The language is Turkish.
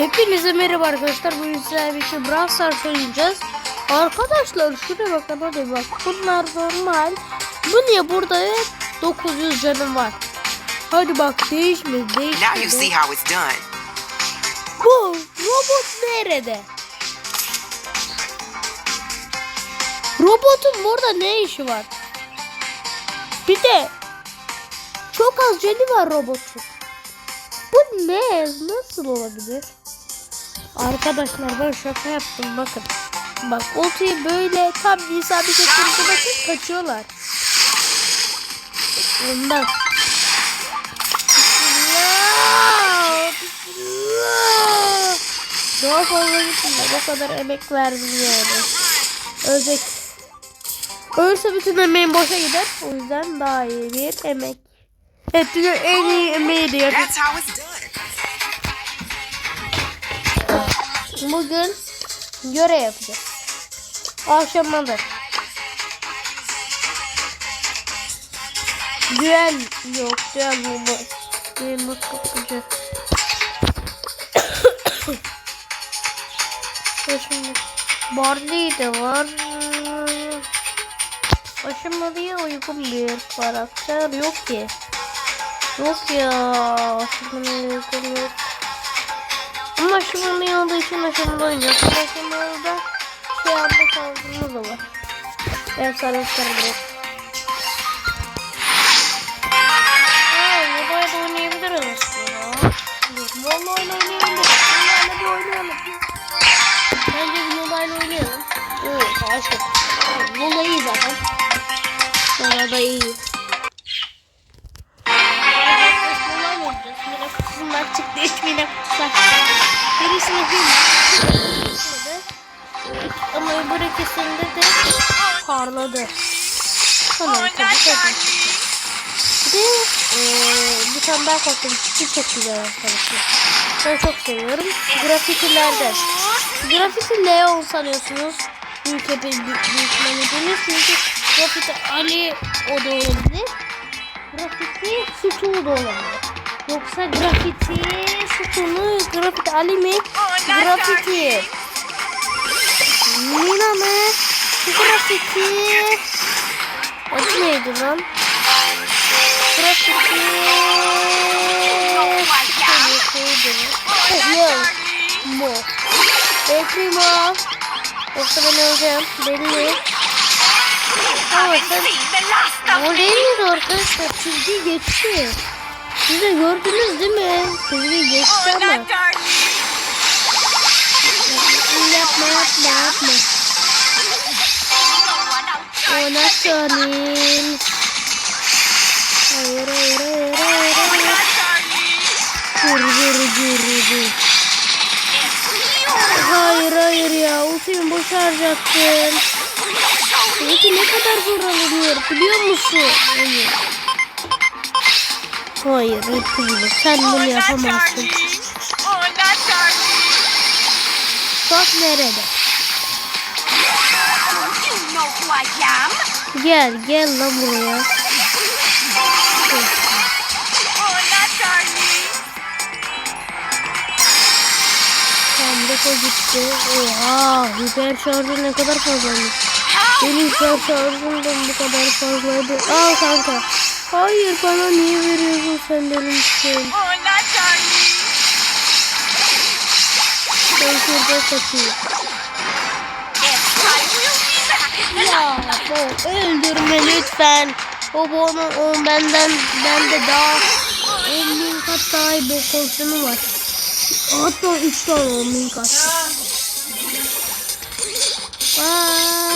Hepinize merhaba arkadaşlar. Bugün sizlerle birlikte Brawl Stars oynayacağız. Arkadaşlar şuraya bakın hadi bak. Bunlar normal. Bu niye burada 900 canım var. Hadi bak değişmedi Now you see değişmedi. how it's done. Bu robot nerede? Robotun burada ne işi var? Bir de çok az canı var robotun. Bu ne? Nasıl olabilir? Arkadaşlar ben şaka yaptım bakın. Bak ultiyi böyle tam isabet ettiğinizde bakın kaçıyorlar. Ondan. Bismillah. Bismillah. Daha fazla gitmiyor. O kadar emek verdim yani. Ölecek. Ölse bütün emeğim boşa gider. O yüzden daha iyi bir emek. Evet en iyi emeği de yapıyor. Bugün görev yapacağız. Akşamda. Düel yok. Düel olmaz. Düel yapacağız? Ya Şimdi Barley de var. Aşamalıya uygun bir karakter yok ki. Yok ya. Aşamalıya uygun yok. Ama aşamalı olduğu için aşamalı oynayacağız. Aşamalıda şey yapma şansımız da var. Ben sana sarılırım. Aa, mobayla oynayabiliriz aslında. Dur, Vallahi oyun oynayabiliriz. Bunlarla bir oynayalım. Bence bir mobile oynayalım. Evet, Mola iyi zaten. Mola da iyi. Parladı. Tamam tabii tabii. Bir de eee, bir tane daha çıktı çok güzel arkadaşlar. Ben çok seviyorum. Grafitilerden. Grafiti Leon sanıyorsunuz. Büyük hep büyük, büyük. Çünkü grafiti Ali o da olabilir. Grafiti Sütun da olabilir. Yoksa grafiti Sütun'u grafiti Ali mi? Grafiti. Nina mı? Grafiti. Adı neydi lan? Grafiti. Yok. Mo. El Primo. Yoksa ben öleceğim. Belli. Ama sen... O miydi arkadaşlar? Çizgi geçti. Siz de gördünüz değil mi? Çizgi geçti ama. Söyleyeyim. Hayır hayır hayır hayır hayır. Vur vur vur vur. Hayır hayır ya. Ultimi boş harcattım. Ulti ne kadar zor alınıyor biliyor musun? Hayır. Hayır Ultimi sen bunu yapamazsın. Bak nerede? Gel gel lan buraya. Tamam defol gitti. Oha hiper şarjı ne kadar fazlaymış. Benim hiper şarjım da bu kadar fazlaydı. Al kanka. Hayır bana niye veriyorsun sen benim için? Ben şurada satayım. Bu öldürme lütfen. O onun on benden bende daha 10 bin kat daha iyi bir kostümü var. Hatta 3 tane 10 bin kat. Aa,